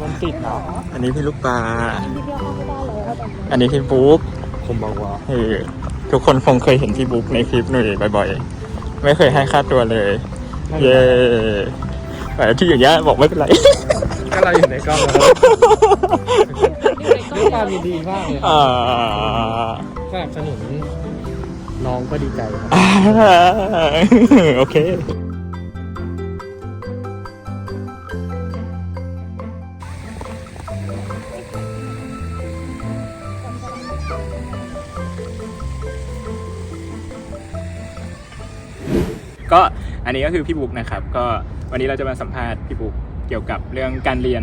คนติดเนาะอันนี้พี่ลูกปลาทีเดียวเข้าไม่ได้เลยเอาแต่อันนี้พี่บุ๊กคมบาวาเออทุกคนคงเคยเห็นพี่บุ๊กในคลิปหนุ่ยบ่อยๆ ไม่เคยให้ค่าตัวเลย เย้แต่ที่อย่างเงี้ยบอกไม่เป็นไร ก็เราอยู่ในกล้องแล้วด้วยความยินดีมากเลยคอ่ารับสนับสนุนน้องก็ดีใจครับ โอเค อันนี้ก็คือพี่บุ๊กนะครับ ก็วันนี้เราจะมาสัมภาษณ์พี่บุ๊กเกี่ยวกับเรื่องการเรียน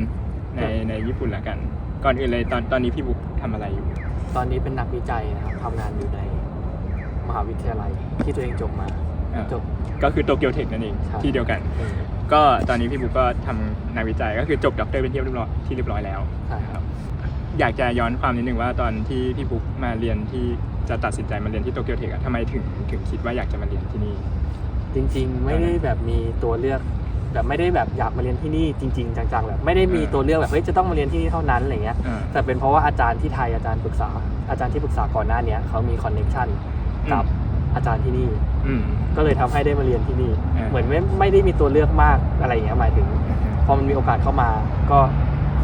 ในในญี่ปุ่นละกัน ก่อนอื่นเลยตอนตอนนี้พี่บุ๊กทำอะไรอยู่ ตอนนี้เป็นนักวิจัยนะครับทำงานอยู่ในมหาวิทยาลัยที่ตัวเองจบมาอ่าจบก็คือโตเกียวเทคนั่นเองใช่ที่เดียวกันเออก็ตอนนี้พี่บุ๊กก็ทำงานวิจัยก็คือจบด็อกเตอร์เป็นที่เรียบร้อยที่เรียบร้อยแล้วใช่ครับอยากจะย้อนความนิดนึงว่าตอนที่พี่บุ๊กมาเรียนที่จะตัดสินใจมาเรียนที่โตเกียวเทคอะทำไมถึงถึงคิดว่าอยากจะมาเรียนที่นี่ จริง ๆ ไม่ได้แบบมีตัวเลือก แบบไม่ได้แบบอยากมาเรียนที่นี่จริง ๆ จังๆแบบไม่ได้มีเออตัวเลือกแบบเฮ้ยจะต้องมาเรียนที่นี่เท่านั้นอะไรเงี้ยอ่าแต่เป็นเพราะว่าอาจารย์ที่ไทยอาจารย์ปรึกษาอาจารย์ที่ปรึกษาก่อนหน้าเนี้ยเขามีคอนเน c ชันกับอาจารย์ที่นี่อืมก็เลยทำให้ได้มาเรียนที่นี่เออเหมือนไม่ไม่ได้มีตัวเลือกมากอะไรอย่างเงี้ยหมายถึง พอมันมีโอกาสเข้ามาก็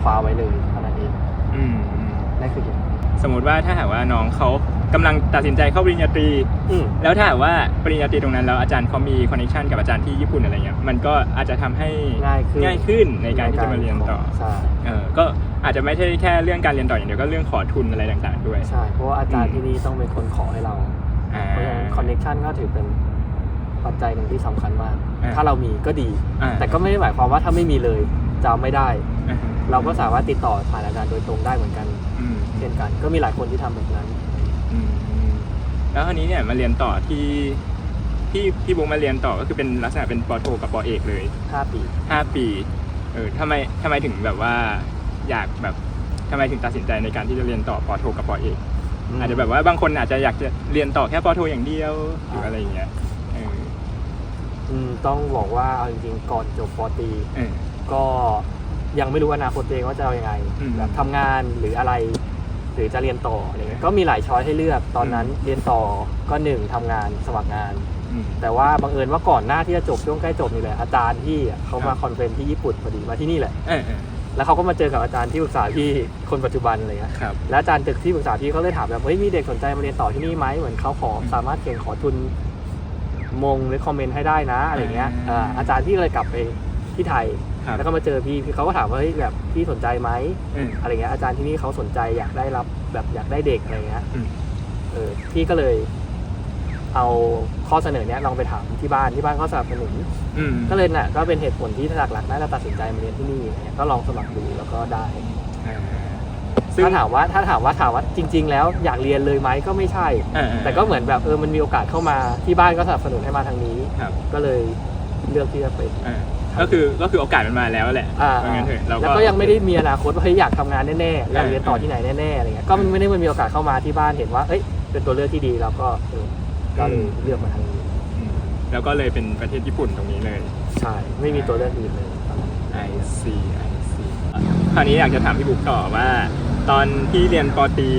คว้าไว้เลยเท่านั้นเองอืมอืมนั่นคือเหตุผล สมมติว่าถ้าหากว่าน้องเขากำลังตัดสินใจเข้าปริญญาตรีอืมแล้วถ้าหากว่าปริญญาตรีตรงนั้นแล้วอาจารย์เขามีคอนเนคชันกับอาจารย์ที่ญี่ปุ่นอะไรเงี้ยมันก็อาจจะทำให้ง่ายขึ้นง่ายขึ้นในการที่จะมาเรียนต่อใช่เออก็อาจจะไม่ใช่แค่เรื่องการเรียนต่ออย่างเดียวก็เรื่องขอทุนอะไรต่างๆ ด้วยใช่เพราะว่าอาจารอืย์มที่นี่ต้องเป็นคนขอให้เราอ่าเพราะฉะนั้นคอนเน c ชันก็ถือเป็นปัจจัยหนึ่งที่สำคัญมากอ่าถ้าเรามีก็ดีอ่าแต่ก็ไม่ได้หมายความว่าถ้าไม่มีเลยจะเอาไม่ได้อ่าเราก็สามารถติดต่อผ่านอาจารย์โดยตรงได้เหมือนกันอืม เช่นกัน ก็มีหลายคนที่ทำแบบนั้น อืมแล้วคราวนี้เนี่ยมาเรียนต่อที่ที่พี่บุ๊กมาเรียนต่อก็คือเป็นลักษณะเป็นปอโทกับปอเอกเลย5 ปี ห้าปีเออทำไมทำไมถึงแบบว่าอยากแบบทำไมถึงตัดสินใจในการที่จะเรียนต่อปอโทกับปอเอก อาจจะแบบว่าบางคนอาจจะอยากจะเรียนต่อแค่ปอโทอย่างเดียวหรืออะไรอย่างเงี้ยเอออืมต้องบอกว่าเอาจริงๆก่อนจบปอตรีเออ ก็ยังไม่รู้อนาคตตัวเองว่าจะเอาอยัางไงอืม แบบทำงานหรืออะไรห รือจะเรียนต่ออะไรเงี้ยก็มีหลายช้อยให้เลือกตอนนั้นอืมเรียนต่อก็หนึ่งทำงานสมัครงานอืมแต่ว่าบังเอิญว่าก่อนหน้าที่จะจบช่วงใกล้จบนี่แหละอาจารย์ที่เขาครัมาบคอนเฟรนซ์ที่ญี่ปุ่นพอดีมาที่นี่แหละเออเออแล้วเขาก็มาเจอกับอาจารย์ที่ปรึกษาที่คนปัจจุบันอะไรเงี้ยครับแล้วอาจารย์ตึกที่ปรึกษาที่เขาเลยถามแบบเฮ้ยมีเด็กสนใจมาเรียนต่อที่นี่ไหมเหมือนเขาขอสามารถเขียนขอทุนมงหรือคอมเมนต์ให้ได้นะอะไรเงี้ยอ่าอ่าอาจารย์ที่ก็เลยกลับไปที่ไทย ครับแล้วก็มาเจอพี่พี่เขาก็ถามว่าเฮ้ยแบบพี่สนใจไหมเอออะไรเงี้ยอาจารย์ที่นี่เขาสนใจอยากได้รับแบบอยากได้เด็กอะไรเงี้ยอืม เออพี่ก็เลย เอาข้อเสนอเนี้ยลองไปถามที่บ้านที่บ้านเขาสนับสนุน อืมก็เลยน่ะก็เป็นเหตุผลที่หลักๆน่าจะตัดสินใจมาเรียนที่นี่อะไรเงี้ยก็ลองสมัครดูแล้วก็ได้ อ่าซึ่งถ้าถามว่าถ้าถามว่าถามว่าจริง ๆ แล้วอยากเรียนเลยไหมก็ไม่ใช่เออเออแต่ก็เหมือนแบบเออมันมีโอกาสเข้ามาที่บ้านก็สนับสนุนให้มาทางนี้ ครับ ก็เลยเลือกที่จะเป็นเออ ก็คือก็คือโอกาสมันมาแล้วแหละอ่าว่างั้นเถอะเราแล้วก็ยังไม่ได้มีอนาคตว่าเฮ้ยอยากทำงานแน่ๆอยากเรียนต่อที่ไหนแน่ๆอะไรเงี้ยก็มันไม่ได้มันมีโอกาสเข้ามาที่บ้านเห็นว่าเอ้ยเป็นตัวเลือกที่ดีแล้วก็เออก็เลยเลือกมาทางนี้อืมแล้วก็เลยเป็นประเทศญี่ปุ่นตรงนี้เลย ใช่ไม่มีตัวเลือกอื่นเลย I see I see คราวนี้อยากจะถามพี่บุ๊กต่อว่า ตอนที่เรียนปอตรี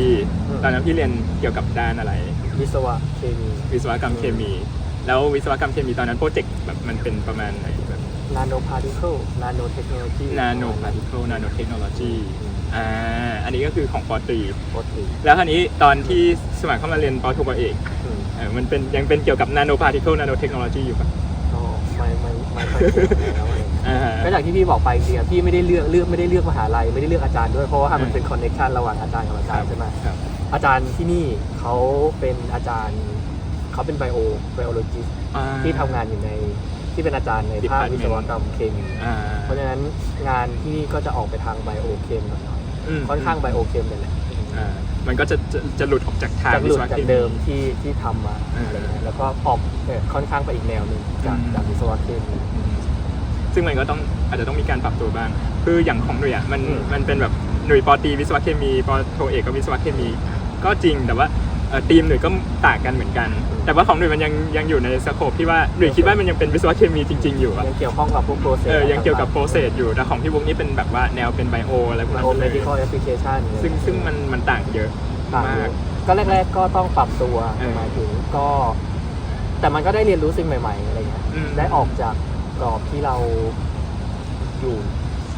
ตอนนั้นพี่เรียนเกี่ยวกับด้านอะไร วิศวะเคมี วิศวกรรมเคมี แล้ววิศวกรรมเคมีตอนนั้นโปรเจกต์แบบมันเป็นประมาณไหน แบบนาโนพาร์ติเคิลนาโนเทคโนโลยีนาโนพาร์ติเคิลนาโนเทคโนโลยีอ่า อันนี้ก็คือของปอตรีปกติแล้วคราวนี้ตอนที่สมัครเข้ามาเรียนปอโทปอเอกอืมเออมันเป็นยังเป็นเกี่ยวกับนาโนพาร์ติเคิลนาโนเทคโนโลยีอยู่ปะก็ไม่ไม่ไม่ค่อยเก่งแล้วอะไรอ่าก็อย่างที่พี่บอกไปจริงๆพี่ไม่ได้เลือกเลือกไม่ได้เลือกมหาลัยไม่ได้เลือกอาจารย์ด้วยเพราะว่ามันเป็นคอนเนคชันระหว่างอาจารย์กับอาคจารรับย์ใช่ไหมครับอาจารย์ที่นี่เขาเป็นอาจารย์เขาเป็นไบโอไบโอโลจิสอ่าที่ทำงานอยู่ใน ที่เป็นอาจารย์ในภาค Department วิศวกรรมเคมี อ่า เพราะฉะนั้นงานที่นี่ก็จะออกไปทางไบโอเคมหน่อยมๆค่อนข้างไบโอเคมเลยแหละอ่ามันก็จะจะจะหลุดออกจากทางจากหลุดวิศวะจากคมีเดิมที่ที่ทำมาอ่าอะไรเงี้ยแล้วก็ออกเอ่อค่อนข้างไปอีกแนวหนึ่งจากอืมจากวิศวะเคมี อืมซึ่งมันก็ต้องอาจจะต้องมีการปรับตัวบ้าง คืออย่างของหนุ่ยอะมันอืม มันเป็นแบบหนุ่ยปอตรีวิศวะเคมีปอโทเอกก็วิศวะเคมี ก็จริงแต่ว่าเอ่อ ทีมหนุ่ยก็ต่างกันเหมือนกัน แต่ว่าของหนุ่ยมันยังยังอยู่ในสโคปที่ว่าหนุ่ยคิดว่ามันยังเป็นวิศวะเคมีจริง ๆ อยู่อะยังเกี่ยวข้องกับพวกโปรเซสเออยังเกี่ยวกับโปรเซสอยู่แต่ของพี่บุ๊กนี่เป็นแบบว่าแนวเป็นไบโออะไรพวกนั้นโอไปเมเลยดิคอลแอปพลิเคชันซึ่งซึ่งมันมันต่างเยอะต่างมาเยกอะก็แรก ๆ ก็ต้องปรับตัวเออหมายถึงก็ แต่มันก็ได้เรียนรู้สิ่งใหม่ ๆ อะไรเงี้ยอืมได้ออกจากกรอบที่เราอยู่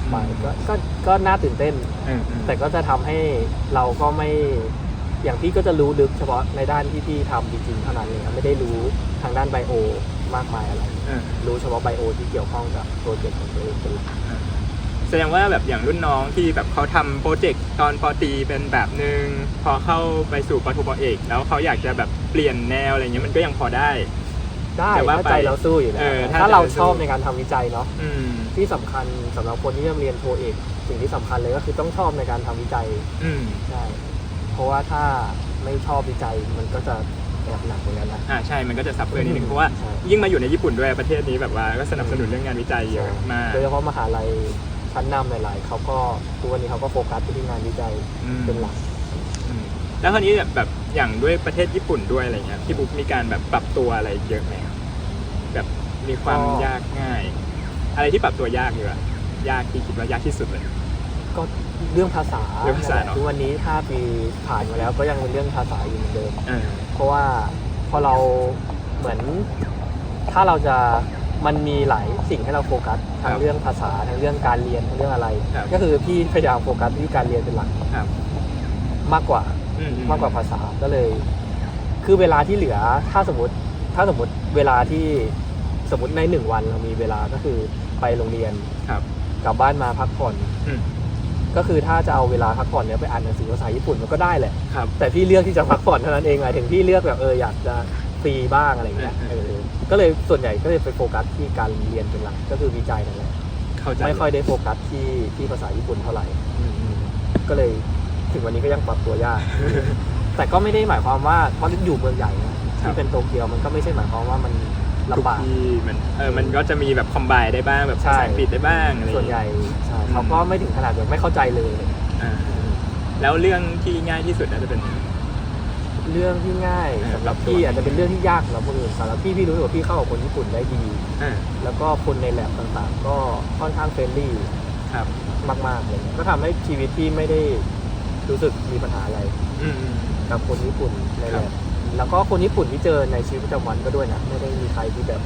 ใหม่ก็ก็ก็น่าตื่นเต้นเออเออแต่ก็จะทำให้เราก็ไม่ อย่างพี่ก็จะรู้ลึกเฉพาะในด้านที่พี่ทำจริงๆเท่านั้นเองครับไม่ได้รู้ทางด้านไบโอมากมายอะไรเออรู้เฉพาะไบโอที่เกี่ยวข้องกับโปรเจกต์ของตัวเองเป็นหลัก แสดงว่าแบบอย่างรุ่นน้องที่แบบเขาทำโปรเจกต์ตอนปอตรีเป็นแบบหนึ่งพอเข้าไปสู่ปอโทปอเอก แล้วเขาอยากจะแบบเปลี่ยนแนวอะไรเงี้ยมันก็ยังพอได้ ได้แต่ว่าถ้าใจไปเราสู้อยู่แล้เอวอถ้าถ้าเราใจเราสู้ ชอบในการทำวิจัยเนาะอืม ที่สำคัญสำหรับคนที่จะเรียนโทเอก สิ่งที่สำคัญเลยก็คือต้องชอบในการทำวิจัยอืม ใช่ เพราะว่าถ้าไม่ชอบวิจัยมันก็จะแอบหนักเหมือนกันนะ อ่าใช่ มันก็จะซับเฟอร์นิดนึงเพราะว่าใช่ ยิ่งมาอยู่ในญี่ปุ่นด้วยประเทศนี้แบบว่าก็สนับสนุนเรื่องงานวิจัยเยอะมากโดยเฉพาะมหาลัยชั้นนำหลาย ๆเขาก็ทุกวันนี้เขาก็โฟกัสไปที่งานวิจัยอืมเป็นหลัก อืมแล้วคราวนี้แบบแบบอย่างด้วยประเทศญี่ปุ่นด้วยอะไรเงี้ยพี่บุ๊กมีการแบบปรับตัวอะไรเยอะไหมครับแบบมีความก็ ยากง่าย อะไรที่ปรับตัวยากอยู่อะยากที่คิดว่ายากที่สุดเลย ก็ เรื่องภาษาเรื่องภาษาเนอะ ทุกวันนี้ถ้าปีผ่านมาแล้วก็ยังเป็นเรื่องภาษาอยู่เหมือนเดิม เออ เพราะว่าพอเราเหมือน ถ้าเราจะมันมีหลายสิ่งให้เราโฟกัสทั้งเรื่องภาษาทั้งเรื่องการเรียนทั้งเรื่องอะไร ครับก็คือพี่พยายามโฟกัสที่การเรียนเป็นหลักครับ มากกว่า อือื มากกว่าภาษาก็เลย คือเวลาที่เหลือถ้าสมมติถ้าสมมติเวลาที่สมมติในหนึ่งวันเรามีเวลาก็คือไปโรงเรียนครับ กลับบ้านมาพักผ่อน อืม ก็คือถ้าจะเอาเวลาพักผ่อนเนี้ยไปอ่านหนังสือภาษาญี่ปุ่นมันก็ได้แหละครับ แต่พี่เลือกที่จะพักผ่อนเท่านั้นเองหมายถึงพี่เลือกแบบเอออยากจะฟรีบ้างอะไรอย่างเงี้ยเออเออก็เลยส่วนใหญ่ก็เลยไปโฟกัสที่การเรียนเป็นหลักก็คือวิจัยนั่นแหละเข้าใจไม่ค่อยได้โฟกัสที่ที่ภาษาญี่ปุ่นเท่าไหร่อืมอืมก็เลยถึงวันนี้ก็ยังปรับตัวยาก แต่ก็ไม่ได้หมายความว่าเพราะอยู่เมืองใหญ่นะที่เป็นโตเกียวมันก็ไม่ใช่หมายความว่ามัน ทุกลำบาก ที่มันเออมันก็จะมีแบบคอมไบได้บ้างแบบใช่ภาษาอังกฤษได้บ้างอะไรอย่างส่วนเงี้ยใหญ่ใช่เขาก็ไม่ถึงขนาดแบบไม่เข้าใจเลย อ่าแล้วเรื่องที่ง่ายที่สุดน่าจะเป็น เรื่องที่ง่ายเออสำหรับปรับตัวพี่อาจจะเป็นเรื่องที่ยากสำหรับคนอื่นสำหรับพี่พี่รู้สึกว่าพี่เข้ากับคนญี่ปุ่นได้ดี อ่าแล้วก็คนในแลบต่างๆ ก็ค่อนข้างเฟรนลี่ครับมากๆเลยก็ทำให้ชีวิตพี่ไม่ได้รู้สึกมีปัญหาอะไร อืมอืมกับคนญี่ปุ่นในแลครับ บ แล้วก็คนญี่ปุ่นที่เจอในชีวิตประจำวันก็ด้วยนะ ไม่ได้มีใครที่แบบ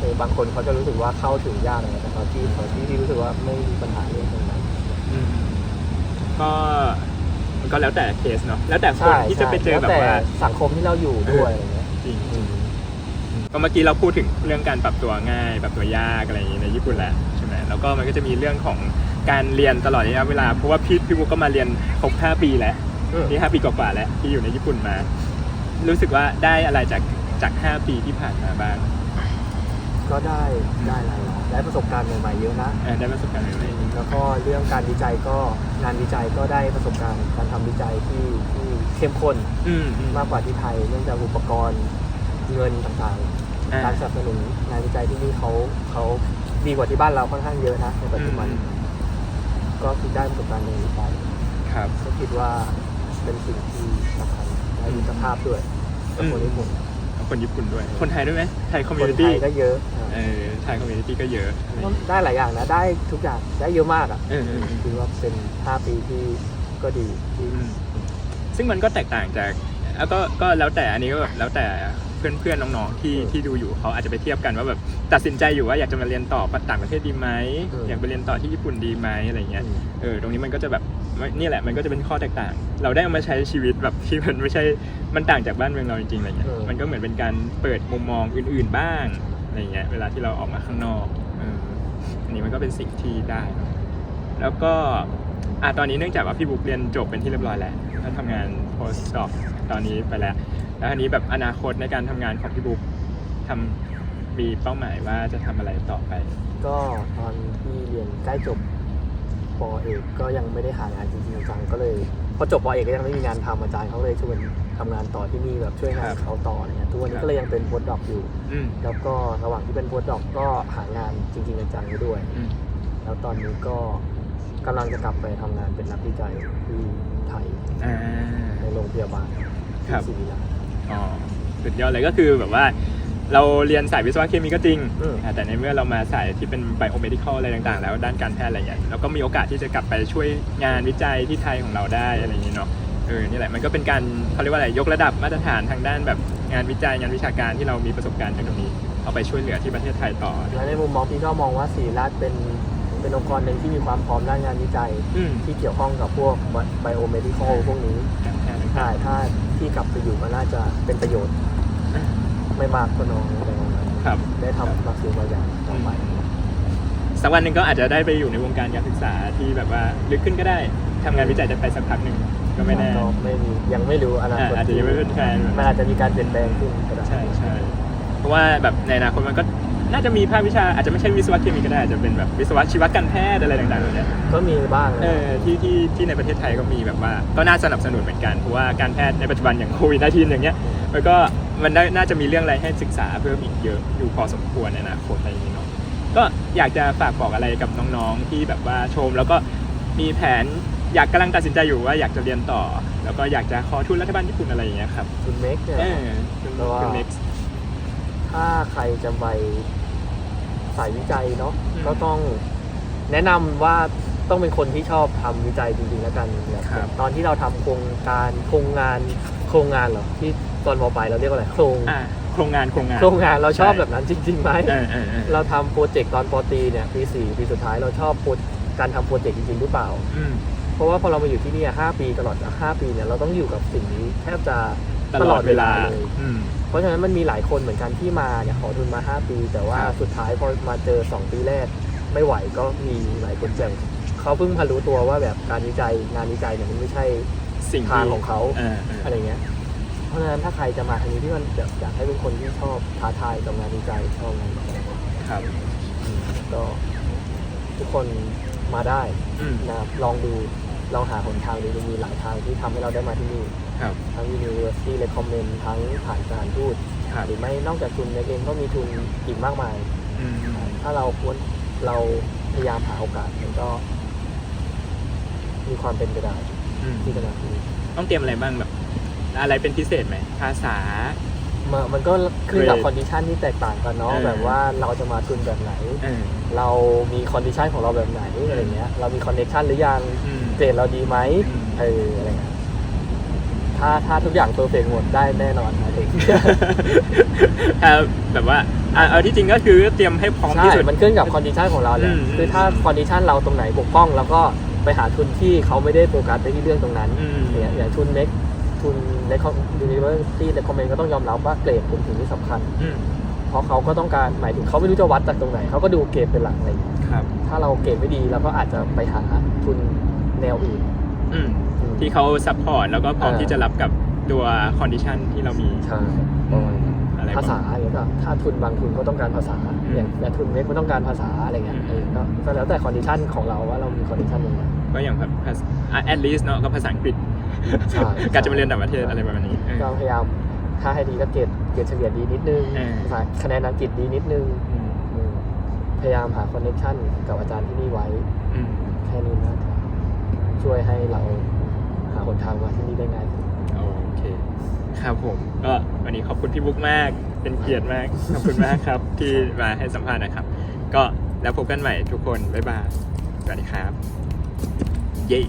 เออบางคนเขาจะรู้สึกว่าเข้าถึงยากอะไรแต่ตอนที่ตอนที่พี่รู้สึกว่าไม่มีปัญหาเรื่องตรงนั้น อืมก็มันก็แล้วแต่เคสเนาะแล้วแต่คนใช่ที่จะไปเจอล้วแบบต่ว่าสังคมที่เราอยู่ด้วยอะไรเงี้ยจริงก็เมื่อกี้เราพูดถึงเรื่องการปรับตัวง่ายปรับตัวยากอะไรอย่างนี้ในญี่ปุ่นแหละใช่ไหมแล้วก็มันก็จะมีเรื่องของการเรียนตลอดระยะเวลาเพราะว่าพี่พี่บุ๊กก็มาเรียนครบ5ปีแล้วอืมนี่5ปีกว่าๆแล้วที่อยู่ในญี่ปุ่นมา รู้สึกว่าได้อะไรจากจาก 5 ปีที่ผ่านมาบ้างก็ได้ได้อะไรได้ประสบการณ์ใหม่ๆเยอะนะ เออได้ประสบการณ์อะไรแล้วก็เรื่องการวิจัยก็งานวิจัยก็ได้ประสบการณ์การทำวิจัยที่ที่เข้มข้นอืมอืม มากกว่าที่ไทย เนื่องจากอุปกรณ์เงินต่างอ่า ๆ การสนับสนุนงานวิจัยที่นี่เขาเขาดีกว่าที่บ้านเราค่อนข้างเยอะนะในปัจจุบันอืมก็คือได้ประสบการณ์ในวิจัยครับ ก็คิดว่าเป็นสิ่งที่สำคัญ ได้มิตรภาพด้วยกับคนญี่ปุ่นคนญี่ปุ่นด้วย คนไทยด้วยไหมไทยคอมคมูนนิไทตี้ยก็เยอะอ่าเออไทยคอมมูนิตี้ก็เยอะก็ได้หลายอย่างนะได้ทุกอย่างได้เยอะมากอะเออเออเออคิดว่าเป็น 5 ปีที่ก็ดีที่ อืมซึ่งมันก็แตกต่างจากแล้วก็ก็แล้วแต่อันนี้ก็แบบแล้วแต่เพื่อนเพื่อนๆน้องๆที่ที่ดูอยู่เขาอาจจะไปเทียบกันว่าแบบตัดสินใจอยู่ว่าอยากจะมาเรียนต่อต่างประเทศดีไหมอยากไปเรียนต่อที่ญี่ปุ่นดีไหมอะไรเงี้ยเออตรงนี้มันก็จะแบบ นี่แหละมันก็จะเป็นข้อแตกต่าง เราได้เอามาใช้ชีวิตแบบที่มันไม่ใช่มันต่างจากบ้านเมืองเราจริงๆอะไรเงี้ยเออ มันก็เหมือนเป็นการเปิดมุมมองอื่นๆบ้างอะไรเงี้ยเวลาที่เราออกมาข้างนอกเอออันนี้มันก็เป็นสิ่งที่ได้แล้วก็อะตอนนี้เนื่องจากว่าพี่บุ๊กเรียนจบเป็นที่เรียบร้อยแล้วแล้วทำงาน post doc ตอนนี้ไปแล้ว แล้วอันนี้แบบอนาคตในการทำงานของพี่บุ๊กทำมีเป้าหมายว่าจะทำอะไรต่อไป ก็ตอนที่เรียนใกล้จบ ปอเอกก็ยังไม่ได้หางานจริงๆจังๆก็เลยพอจบปอเอกก็ยังไม่มีงานทำอาจารย์เขาเลยชวนทำงานต่อที่นี่แบบช่วยงานครับเขาต่ออะไรเงี้ยทุกวันครันี้บก็เลยยังเป็นโพสต์ดอกอยู่อืมแล้วก็ระหว่างที่เป็นโพสต์ดอกก็หางานจริงๆจังๆไปด้วยอืมแล้วตอนนี้ก็กำลังจะกลับไปทำงานเป็นนักวิจัยที่ไทยอ่าในโรงพยาบาลครับศิริราชอ๋อสุดยอดเลยก็คือแบบว่า เราเรียนสายวิศวะเคมีก็จริง อืมอ่าแต่ในเมื่อเรามาสายที่เป็นไบโอเมดิคอลอะไรต่างๆ แล้วด้านการแพทย์อะไรเงี้ยเราก็มีโอกาสที่จะกลับไปช่วยงานวิจัยที่ไทยของเราได้อะไรอย่างนี้เนาะเออนี่แหละมันก็เป็นการเขาเรียกว่าอะไรยกระดับมาตรฐานทางด้านแบบงานวิจัยงานวิชาการที่เรามีประสบการณ์จากตรงนี้ เอาไปช่วยเหลือที่ประเทศไทยต่อ และในมุมมองพี่ก็มองว่าศิริราชเป็นเป็นองค์กรหนึ่งที่มีความพร้อมด้านงานวิจัย อืมที่เกี่ยวข้องกับพวกไบโอเมดิคอลพวกนี้การแพทย์ใช่ถ้าที่กลับไปอยู่ก็น่าจะเป็นประโยชน์ ไม่มากก็น้อยอะไรประมาณนี้ครับ ได้ทำบางสิ่งบางอย่างต่อไปสักวันหนึ่งก็อาจจะได้ไปอยู่ในวงการการศึกษาที่แบบว่าลึกขึ้นก็ได้ทำงานวิจัยจะไปสักพักหนึ่งก็ไม่แน่ ก็ไม่มียังไม่รู้อนาอ่าคตอาจจะยังไม่เป็นแฟนมันอาจจะมีการเปลี่ยนแปลงขึ้นก็ได้ใช่ใช่เพราะว่าแบบในอนาคตมันก็น่าจะมีภาควิชาอาจจะไม่ใช่วิศวะเคมีก็ได้อาจจะเป็นแบบวิศวะชีวการแพทย์อะไรต่างๆแบบเนี้ยก็มีบ้างเอนะอที่ที่ที่ในประเทศไทยก็มีแบบว่าก็น่าสนับสนุนเหมือนกันเพราะว่าการแพทย์ในปัจจุบันอย่างโควิด -19 อย่างเงี้ยมันก็ มันได้น่าจะมีเรื่องอะไรให้ศึกษาเพิ่มอีกเยอะอยู่พอสมควรในอนาคตอะไรอย่างนี้เนาะก็อยากจะฝากบอกอะไรกับน้องๆที่แบบว่าชม แล้วก็มีแผนอยากกำลังตัดสินใจอยู่ว่าอยากจะเรียนต่อ แล้วก็อยากจะขอทุนรัฐบาลญี่ปุ่นอะไรอย่างเงี้ยครับคุณเมกเนี่ยเออคุณเพราะว่าคุณ next ถ้าใครจะไปสายวิจัยเนาะอืมก็ต้องแนะนำว่าต้องเป็นคนที่ชอบทำวิจัยจริงๆแล้วกันแบบครับ ตอนที่เราทำโครงการโครงงานโครงงานเหรอที่ ตอนมปลายเราเรียกว่าอะไรโครงอ่าโครงงานโครงงาน โครงงานเราชอบใช่แบบนั้นจริงๆไหมเออเออเออเราทำโปรเจกต์ตอนปอตรีเนี่ยปีสี่ปีสุดท้ายเราชอบโปรการทำโปรเจกต์จริงๆหรือเปล่า อืม เพราะว่าพอเรามาอยู่ที่เนี่ยห้าปีตลอดห้าปีเนี่ยเราต้องอยู่กับสิ่งนี้แทบจะตลอดเวลาเลย อืม เพราะฉะนั้นมันมีหลายคนเหมือนกันที่มาเนี่ยขอทุนมา 5 ปี แต่ว่าครับ สุดท้ายพอมาเจอ 2 ปีแรก ไม่ไหวก็มีหลายคนเจอเขาเพิ่งมารู้ตัวว่าแบบการวิจัยงานวิจัยเนี่ยมันไม่ใช่สิ่งทางที่ของเขาเออเอออะไรเงี้ยเพ ราะฉะนั้นถ้าใครจะมาทางนี้ที่มันแบบอยากให้เป็นคนที่ชอบท้าทายกับงานวิจัยชอบงานวิจัยครับอืมก็ทุกคนมาได้อืมนะครับลองดูลองหาหนทางดูมันมีหลายทางที่ทำให้เราได้มาที่นี่ ครับทั้ง University Recommend ทั้งผ่านการทูตครับหรือไม่นอกจากทุนเองก็มีทุนอีกมากมาย อืมถ้าเราควรเราพยายามหาโอกาสมันก็ มีความเป็นไปได้อืมที่จะมาที่นี่ต้องเตรียมอะไรบ้างแบบ อะไรเป็นพิเศษไหมภาษา มามันก็ขึ้นกับเรทคอนดิชันที่แตกต่างกันเนาะเออ แบบว่าเราจะมาทุนแบบไหน เออ เรามีคอนดิชันของเราแบบไหนอะไรเงี้ยเรามีคอนเนคชันหรือยังอืม เกรดเราดีไหมอืม เอออะไรเงี้ยถ้าถ้าทุกอย่างตัวเฟกหมดได้แน่นอนนะเด็ก ถ้าแบบว่าอะเอาที่จริงก็คือเตรียมให้พร้อมใช่ที่สุด มันขึ้นกับคอนดิชันของเราแหละอืมคือถ้าคอนดิชันเราตรงไหนบกพร่อง แล้วก็ไปหาทุนที่เขาไม่ได้โฟกัสไปที่เรื่องตรงนั้นอืม อย่างอย่างทุนเล็ก ทุนเล็กยูนิเวอร์ซิตี้เล็กคอมเมนก็ต้องยอมรับว่าเกรดเป็นสิ่งที่สำคัญ อืมเพราะเขาก็ต้องการหมายถึงเขาไม่รู้จะวัดจากตรงไหน เขาก็ดูเกรดเป็นหลักอะไรอย่างเงี้ยครับ ถ้าเราเกรดไม่ดีเราก็อาจจะไปหาทุนแนวอื่นอืมอืม ที่เขาซัพพอร์ตแล้วก็พร้อมเออที่จะรับกับตัวคอนดิชันที่เรามีใช่ประมาณนั้น อะไรภาษาอย่างเงี้ยก็ถ้าทุนบางทุนก็ต้องการภาษาอย่างแต่ทุนเล็กก็ต้องการภาษาอะไรเงี้ยเออก็ก็แล้วแต่คอนดิชันของเราว่าเรามีคอนดิชันยังไง ก็อย่างแบบภาษา at least เนาะก็ภาษาอังกฤษใช่การจะมาเรียนต่างประเทศอะไรประมาณนี้เออก็พยายามถ้าให้ดีก็เกรดเกรดเฉลี่ยดีนิดนึงเออภาษาคะแนนอังกฤษดีนิดนึงอืมอืมพยายามหาคอนเนคชันกับอาจารย์ที่นี่ไว้อืมแค่นี้นะช่วยให้เราหาหนทางมาที่นี่ได้ง่ายขึ้นโอเค ครับผม ก็วันนี้ขอบคุณพี่บุ๊กมาก เป็นเกียรติมาก ขอบคุณมากครับ ที่มาให้สัมภาษณ์นะครับ ก็แล้วพบกันใหม่ทุกคน บ๊ายบาย สวัสดีครับ gì?